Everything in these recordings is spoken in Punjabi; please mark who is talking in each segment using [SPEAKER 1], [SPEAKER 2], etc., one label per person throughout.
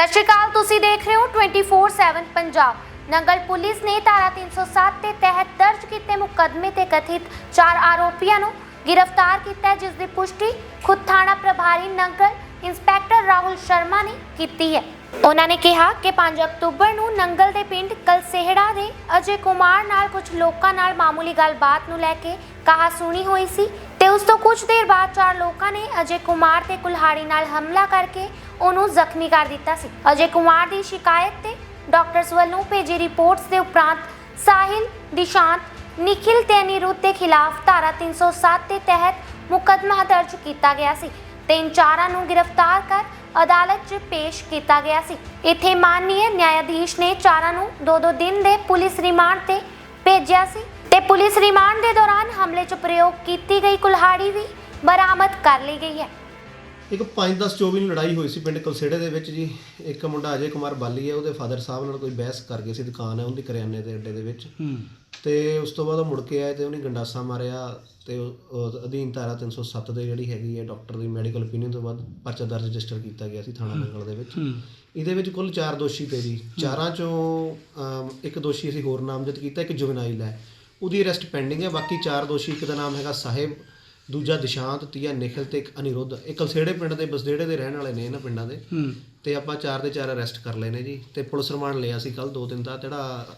[SPEAKER 1] ਸਤਿ ਸ਼੍ਰੀ ਅਕਾਲ, ਤੁਸੀਂ ਦੇਖ ਰਹੇ ਹੋ 24/7 ਪੰਜਾਬ। ਨੰਗਲ ਪੁਲਿਸ ਨੇ ਧਾਰਾ 307 ਦੇ ਤਹਿਤ ਦਰਜ ਕੀਤੇ ਮੁਕੱਦਮੇ ਤੇ ਕਥਿਤ ਚਾਰ ਆਰੋਪੀਆਂ ਨੂੰ ਗ੍ਰਿਫਤਾਰ ਕੀਤਾ ਜਿਸ ਦੀ ਪੁਸ਼ਟੀ ਖੁਦ ਥਾਣਾ ਪ੍ਰਭਾਰੀ ਨੰਗਲ, ਇੰਸਪੈਕਟਰ ਰਾਹੁਲ ਸ਼ਰਮਾ ਨੇ ਕੀਤੀ ਹੈ। ਉਹਨਾਂ ਨੇ ਕਿਹਾ ਕਿ 5 ਅਕਤੂਬਰ ਨੂੰ ਨੰਗਲ ਦੇ ਪਿੰਡ ਕਲਸੇਹੜਾ ਦੇ ਅਜੇ ਕੁਮਾਰ ਨਾਲ ਕੁਝ ਲੋਕਾਂ ਨਾਲ ਮਾਮੂਲੀ ਗੱਲਬਾਤ ਨੂੰ ਲੈ ਕੇ ਕਹਾ ਸੁਣੀ ਹੋਈ ਸੀ ਉਸ ਤੋਂ ਕੁਝ ਦੇਰ ਬਾਅਦ ਚਾਰ ਲੋਕਾਂ ਨੇ ਅਜੇ ਕੁਮਾਰ ਤੇ ਕੁਲਹਾੜੀ ਨਾਲ ਹਮਲਾ ਕਰਕੇ ਉਹਨੂੰ ਜ਼ਖਮੀ ਕਰ ਦਿੱਤਾ ਸੀ। ਅਜੇ ਕੁਮਾਰ ਦੀ ਸ਼ਿਕਾਇਤ ਤੇ ਡਾਕਟਰਸ ਵੱਲੋਂ ਭੇਜੀ ਰਿਪੋਰਟਸ ਦੇ ਉਪਰੰਤ ਸਾਹਿਲ ਦਿਸ਼ਾਂਤ ਨਿਖਿਲ ਤੇ ਅਨਿਰੁੱਧ ਦੇ ਖਿਲਾਫ ਧਾਰਾ 307 ਦੇ ਤਹਿਤ ਮੁਕੱਦਮਾ ਦਰਜ ਕੀਤਾ ਗਿਆ ਸੀ ਤੇ ਇਨ ਚਾਰਾਂ ਨੂੰ ਗ੍ਰਿਫਤਾਰ ਕਰ ਅਦਾਲਤ 'ਚ ਪੇਸ਼ ਕੀਤਾ ਗਿਆ ਸੀ। ਇੱਥੇ ਮਾਨਨੀय ਨਿਆਇਆਧੀਸ਼ ਨੇ ਚਾਰਾਂ ਨੂੰ ਦੋ ਦੋ ਦਿਨ ਦੇ ਪੁਲਿਸ ਰਿਮਾਂਡ ਤੇ ਭੇਜਿਆ ਸੀ। ਤੇ ਪੁਲਿਸ ਰਿਮਾਂਡ ਦੇ ਦੌਰਾਨ ਹਮਲੇ 'ਚ ਪ੍ਰਯੋਗ ਕੀਤੀ ਗਈ ਕੁਲਹਾੜੀ ਵੀ ਬਰਾਮਦ ਕਰ ਲਈ ਗਈ ਹੈ।
[SPEAKER 2] ਇੱਕ 5-10-24 ਨੂੰ ਲੜਾਈ ਹੋਈ ਸੀ ਪਿੰਡ ਕਲਸੇੜੇ ਦੇ ਵਿੱਚ ਜੀ। ਇੱਕ ਮੁੰਡਾ ਅਜੇ ਕੁਮਾਰ ਬਾਲੀ ਹੈ ਉਹਦੇ ਫਾਦਰ ਸਾਹਿਬ ਨਾਲ ਕੋਈ ਬਹਿਸ ਕਰ ਗਏ ਸੀ ਦੁਕਾਨ ਹੈ ਉਹਦੀ ਕਰਿਆਨੇ ਦੇ ਅੱਡੇ ਦੇ ਵਿੱਚ। ਤੇ ਉਸ ਤੋਂ ਬਾਅਦ ਉਹ ਮੁੜ ਕੇ ਆਏ ਤੇ ਉਹਨੇ ਗੰਡਾਸਾ ਮਾਰਿਆ ਤੇ ਉਹ- ਉਹ ਅਧੀਨ ਧਾਰਾ 307 ਦੇ ਜਿਹੜੀ ਹੈਗੀ ਹੈ ਡਾਕਟਰ ਦੀ ਮੈਡੀਕਲ ਓਪੀਨੀਅਨ ਤੋਂ ਬਾਅਦ ਪਰਚਾ ਦਰਜ ਰਜਿਸਟਰ ਕੀਤਾ ਗਿਆ ਸੀ ਥਾਣਾ ਨੰਗਲ ਦੇ ਵਿੱਚ। ਇਹਦੇ ਵਿੱਚ ਕੁੱਲ 4 ਦੋਸ਼ੀ ਤੇ ਜੀ। ਚਾਰਾਂ ਚੋਂ ਅਮ, ਇੱਕ ਦੋਸ਼ੀ ਅਸੀਂ ਹੋਰ ਨਾਮਜ਼ਦ ਕੀਤਾ ਇੱਕ ਜੁਵਨਾਈਲ ਹੈ। ਉਹਦੀ ਅਰੈਸਟ ਪੈਂਡਿੰਗ ਹੈ। ਬਾਕੀ ਚਾਰ ਦੋਸ਼ੀ ਇੱਕ ਦਾ ਨਾਮ ਹੈਗਾ ਸਾਹਿਬ ਦੂਜਾ ਦਿਸ਼ਾਂਤ ਤੀਆ ਨਿਖਿਲ ਤੇ ਇੱਕ ਅਨਿਰੁੱਧ। ਇਹ ਕਲਸੇੜੇ ਪਿੰਡ ਦੇ ਬਸਦੇੜੇ ਦੇ ਰਹਿਣ ਵਾਲੇ ਨੇ ਇਹਨਾਂ ਪਿੰਡਾਂ ਦੇ। ਤੇ ਆਪਾਂ ਚਾਰ ਦੇ ਚਾਰ ਅਰੈਸਟ ਕਰ ਲਏ ਨੇ ਜੀ। ਤੇ ਪੁਲਿਸ ਰਿਮਾਂਡ ਲਿਆ ਸੀ ਕੱਲ ਦੋ ਦਿਨ ਦਾ। ਜਿਹੜਾ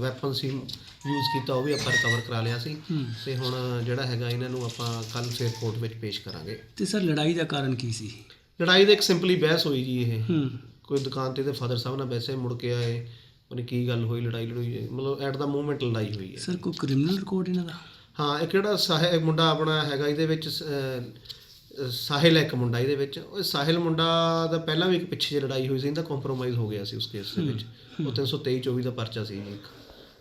[SPEAKER 2] ਵੈਪਨ ਸੀ ਯੂਜ਼ ਕੀਤਾ ਉਹ ਵੀ ਆਪਾਂ ਰਿਕਵਰ ਕਰਾ ਲਿਆ ਸੀ। ਤੇ ਹੁਣ ਜਿਹੜਾ ਹੈਗਾ ਇਹਨਾਂ ਨੂੰ ਆਪਾਂ ਕੱਲ ਫੇਰ ਕੋਰਟ ਵਿੱਚ ਪੇਸ਼ ਕਰਾਂਗੇ।
[SPEAKER 3] ਤੇ ਸਰ ਲੜਾਈ ਦਾ ਕਾਰਨ ਕੀ ਸੀ?
[SPEAKER 2] ਲੜਾਈ ਦਾ ਇੱਕ ਸਿੰਪਲੀ ਬਹਿਸ ਹੋਈ ਜੀ ਇਹ। ਕੋਈ ਦੁਕਾਨ ਤੇ ਤੇ ਫਾਦਰ ਸਾਹਿਬ ਨਾਲ ਵੈਸੇ ਮੁੜ ਕੇ ਆਏ। ਉਹਨੇ ਕੀ ਗੱਲ ਹੋਈ ਲੜਾਈ ਲੜੋਈ ਮਤਲਬ ਐਟ ਦਾ ਮੂਵਮੈਂਟ ਲੜਾਈ ਹੋਈ ਹੈ।
[SPEAKER 3] ਸਰ ਕੋਈ ਕ੍ਰਿਮੀਨਲ ਰਿਕਾਰਡ ਇਹਨਾਂ ਦਾ?
[SPEAKER 2] ਹਾਂ ਇੱਕ ਜਿਹੜਾ ਸਾਹਿਲ ਮੁੰਡਾ ਆਪਣਾ ਹੈਗਾ ਇਹਦੇ ਵਿੱਚ ਸਾਹਿਲ ਹੈ ਇੱਕ ਮੁੰਡਾ ਇਹਦੇ ਵਿੱਚ। ਉਹ ਸਾਹਿਲ ਮੁੰਡਾ ਦਾ ਪਹਿਲਾਂ ਵੀ ਇੱਕ ਪਿੱਛੇ ਜਿਹੀ ਲੜਾਈ ਹੋਈ ਸੀ ਇਹਦਾ ਕੰਪਰੋਮਾਈਜ਼ ਹੋ ਗਿਆ ਸੀ ਉਸ ਕੇਸ ਦੇ ਵਿੱਚ। ਉਹ 323 24 ਦਾ ਪਰਚਾ ਸੀ ਜੀ ਇੱਕ।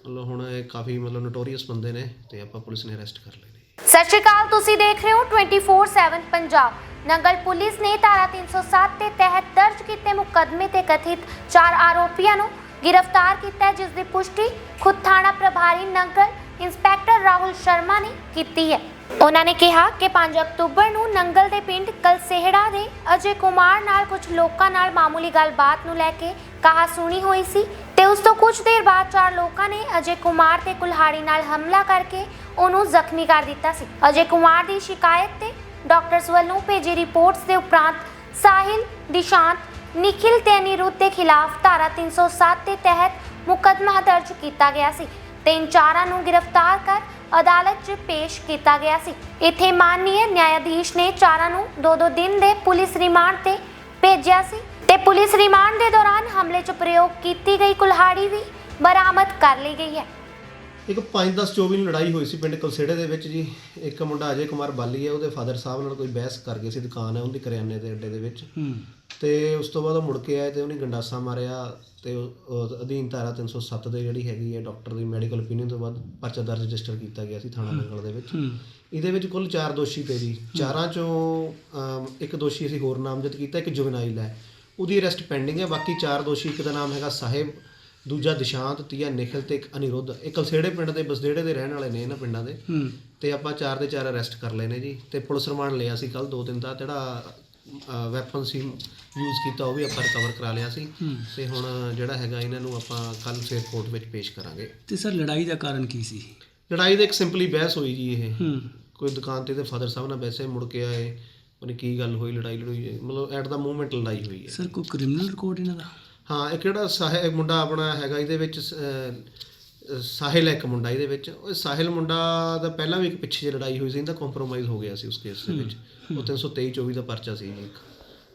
[SPEAKER 2] ਮਤਲਬ ਹੁਣ ਇਹ ਕਾਫੀ ਮਤਲਬ ਨੋਟੋਰੀਅਸ ਬੰਦੇ ਨੇ ਤੇ ਆਪਾਂ ਪੁਲਿਸ ਨੇ ਅਰੈਸਟ ਕਰ ਲਏ ਨੇ।
[SPEAKER 1] ਸਤਿ ਸ਼੍ਰੀ ਅਕਾਲ ਤੁਸੀਂ ਦੇਖ ਰਹੇ ਹੋ 24/7 ਪੰਜਾਬ। ਨੰਗਲ ਪੁਲਿਸ ਨੇ ਧਾਰਾ 307 ਦੇ ਤਹਿਤ ਦਰਜ ਕੀਤੇ ਮੁਕੱਦਮੇ ਤੇ ਕਥਿਤ ਚਾਰ ਆਰੋਪੀਆਂ ਨੂੰ ਗ੍ਰਿਫਤਾਰ ਕੀਤਾ ਜਿਸ ਦੀ ਪੁਸ਼ਟੀ ਖੁਦ ਥਾਣਾ ਪ੍ਰਭਾਰੀ ਨੰਗਲ ਇੰਸਪੈਕਟਰ ਰਾਹੁਲ ਸ਼ਰਮਾ ਨੇ ਕੀਤੀ ਹੈ। ਉਹਨਾਂ ਨੇ ਕਿਹਾ ਕਿ 5 ਅਕਤੂਬਰ ਨੂੰ ਨੰਗਲ ਦੇ ਪਿੰਡ ਕਲਸੇਹੜਾ ਦੇ ਅਜੇ ਕੁਮਾਰ ਨਾਲ ਕੁਝ ਲੋਕਾਂ ਨਾਲ ਮਾਮੂਲੀ ਗੱਲਬਾਤ ਨੂੰ ਲੈ ਕੇ ਕਹਾ ਸੁਣੀ ਹੋਈ ਸੀ ਤੇ ਉਸ ਤੋਂ ਕੁਝ ਦੇਰ ਬਾਅਦ ਚਾਰ ਲੋਕਾਂ ਨੇ ਅਜੇ ਕੁਮਾਰ ਤੇ ਕੁਲਹਾੜੀ ਨਾਲ ਹਮਲਾ ਕਰਕੇ ਉਹਨੂੰ ਜ਼ਖਮੀ ਕਰ ਦਿੱਤਾ ਸੀ। ਅਜੇ ਕੁਮਾਰ ਦੀ ਸ਼ਿਕਾਇਤ ਤੇ ਡਾਕਟਰਸ ਵੱਲੋਂ ਭੇਜੀ ਰਿਪੋਰਟਸ ਦੇ ਉਪਰੰਤ ਸਾਹਿਲ, ਦਿਸ਼ਾਂਤ ਨਿਖਿਲ ਤੇ ਅਨਿਰੁੱਧ ਦੇ ਖਿਲਾਫ ਧਾਰਾ 307 ਦੇ ਤਹਿਤ ਮੁਕੱਦਮਾ ਦਰਜ ਕੀਤਾ ਗਿਆ ਸੀ ਤੇ ਇਨ ਚਾਰਾਂ ਨੂੰ ਗ੍ਰਿਫਤਾਰ ਕਰ ਅਦਾਲਤ 'ਚ ਪੇਸ਼ ਕੀਤਾ ਗਿਆ ਸੀ ਇੱਥੇ ਮਾਨਨੀय ਨਿਆਇਆਧੀਸ਼ ਨੇ ਚਾਰਾਂ ਨੂੰ ਦੋ ਦੋ ਦਿਨ ਦੇ ਪੁਲਿਸ ਰਿਮਾਂਡ ਤੇ ਭੇਜਿਆ ਸੀ ਤੇ ਪੁਲਿਸ ਰਿਮਾਂਡ ਦੇ ਦੌਰਾਨ ਹਮਲੇ 'ਚ ਪ੍ਰਯੋਗ ਕੀਤੀ ਗਈ ਕੁਲਹਾੜੀ ਵੀ ਬਰਾਮਦ ਕਰ ਲਈ ਗਈ ਹੈ
[SPEAKER 2] ਇੱਕ 5-10-24 ਨੂੰ ਲੜਾਈ ਹੋਈ ਸੀ ਪਿੰਡ ਕਲਸੇੜੇ ਦੇ ਵਿੱਚ ਜੀ ਇੱਕ ਮੁੰਡਾ ਅਜੇ ਕੁਮਾਰ ਬਾਲੀ ਹੈ ਉਹਦੇ ਫਾਦਰ ਸਾਹਿਬ ਨਾਲ ਕੋਈ ਬਹਿਸ ਕਰ ਗਏ ਸੀ ਦੁਕਾਨ ਹੈ ਉਹਦੀ ਕਰਿਆਨੇ ਦੇ ਅੱਡੇ ਦੇ ਵਿੱਚ
[SPEAKER 3] ਹੂੰ
[SPEAKER 2] ਤੇ ਉਸ ਤੋਂ ਬਾਅਦ ਉਹ ਮੁੜ ਕੇ ਆਏ ਤੇ ਉਹਨੇ ਗੰਡਾਸਾ ਮਾਰਿਆ ਤੇ ਉਹ- ਅਧੀਨ ਧਾਰਾ 307 ਦੇ ਜਿਹੜੀ ਹੈਗੀ ਹੈ ਡਾਕਟਰ ਦੀ ਮੈਡੀਕਲ ਓਪੀਨੀਅਨ ਤੋਂ ਬਾਅਦ ਪਰਚਾ ਦਰਜ ਰਜਿਸਟਰ ਕੀਤਾ ਗਿਆ ਸੀ ਥਾਣਾ ਨੰਗਲ ਦੇ ਵਿੱਚ। ਇਹਦੇ ਵਿੱਚ ਕੁੱਲ 4 ਦੋਸ਼ੀ ਤੇ ਜੀ। ਚਾਰਾਂ ਚੋਂ ਇੱਕ ਦੋਸ਼ੀ ਅਸੀਂ ਹੋਰ ਨਾਮਜ਼ਦ ਕੀਤਾ ਇੱਕ ਜੁਵਨਾਈਲ ਹੈ। ਉਹਦੀ ਅਰੈਸਟ ਪੈਂਡਿੰਗ ਹੈ। ਬਾਕੀ ਚਾਰ ਦੋਸ਼ੀ ਇੱਕ ਦਾ ਨਾਮ ਹੈਗਾ ਸਾਹਿਬ ਦੂਜਾ ਦਿਸ਼ਾਂਤ ਤੀਆ ਨਿਖਿਲ ਤੇ ਇੱਕ ਅਨਿਰੁੱਧ। ਇਹ ਕਲਸੇੜੇ ਪਿੰਡ ਦੇ ਬਸਦੇੜੇ ਦੇ ਰਹਿਣ ਵਾਲੇ ਨੇ ਇਹਨਾਂ ਪਿੰਡਾਂ ਦੇ। ਤੇ ਆਪਾਂ ਚਾਰ ਦੇ ਚਾਰ ਅਰੈਸਟ ਕਰ ਲਏ ਨੇ ਜੀ। ਤੇ ਪੁਲਿਸ ਰਿਮਾਂਡ ਲਿਆ ਸੀ ਕੱਲ ਦੋ ਦਿਨ ਦਾ। ਜਿਹੜਾ ਵੈਪਨ ਸੀ ਯੂਜ਼ ਕੀਤਾ ਉਹ ਵੀ ਆਪਾਂ ਰਿਕਵਰ ਕਰਾ ਲਿਆ ਸੀ। ਤੇ ਹੁਣ ਜਿਹੜਾ ਹੈਗਾ ਇਹਨਾਂ ਨੂੰ ਆਪਾਂ ਕੱਲ ਫੇਰ ਕੋਰਟ ਵਿੱਚ ਪੇਸ਼ ਕਰਾਂਗੇ।
[SPEAKER 3] ਤੇ ਸਰ ਲੜਾਈ ਦਾ ਕਾਰਨ ਕੀ ਸੀ?
[SPEAKER 2] ਲੜਾਈ ਦਾ ਇੱਕ ਸਿੰਪਲੀ ਬਹਿਸ ਹੋਈ ਜੀ ਇਹ। ਕੋਈ ਦੁਕਾਨ ਤੇ ਤੇ ਫਾਦਰ ਸਾਹਿਬ ਨਾਲ ਵੈਸੇ ਮੁੜ ਕੇ ਆਏ ਉਹਨੇ ਕੀ ਗੱਲ ਹੋਈ ਲੜਾਈ ਲੜੋਈ ਮਤਲਬ ਐਟ ਦਾ ਮੂਵਮੈਂਟ ਲੜਾਈ ਹੋਈ ਹੈ।
[SPEAKER 3] ਸਰ ਕੋਈ ਕ੍ਰਿਮੀਨਲ ਰਿਕਾਰਡ ਇਹਨਾਂ ਦਾ?
[SPEAKER 2] ਹਾਂ ਇੱਕ ਜਿਹੜਾ ਸਾਹਿਲ ਮੁੰਡਾ ਆਪਣਾ ਹੈਗਾ ਇਹਦੇ ਵਿੱਚ ਸਾਹਿਲ ਹੈ ਇੱਕ ਮੁੰਡਾ ਇਹਦੇ ਵਿੱਚ। ਉਹ ਸਾਹਿਲ ਮੁੰਡਾ ਦਾ ਪਹਿਲਾਂ ਵੀ ਇੱਕ ਪਿੱਛੇ ਜਿਹੀ ਲੜਾਈ ਹੋਈ ਸੀ ਇਹਦਾ ਕੰਪਰੋਮਾਈਜ਼ ਹੋ ਗਿਆ ਸੀ ਉਸ ਕੇਸ ਦੇ ਵਿੱਚ। ਉਹ 323 24 ਦਾ ਪਰਚਾ ਸੀ ਜੀ ਇੱਕ।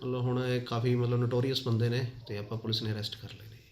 [SPEAKER 2] ਮਤਲਬ ਹੁਣ ਇਹ ਕਾਫੀ ਮਤਲਬ ਨੋਟੋਰੀਅਸ ਬੰਦੇ ਨੇ ਤੇ ਆਪਾਂ ਪੁਲਿਸ ਨੇ ਅਰੈਸਟ ਕਰ ਨੇ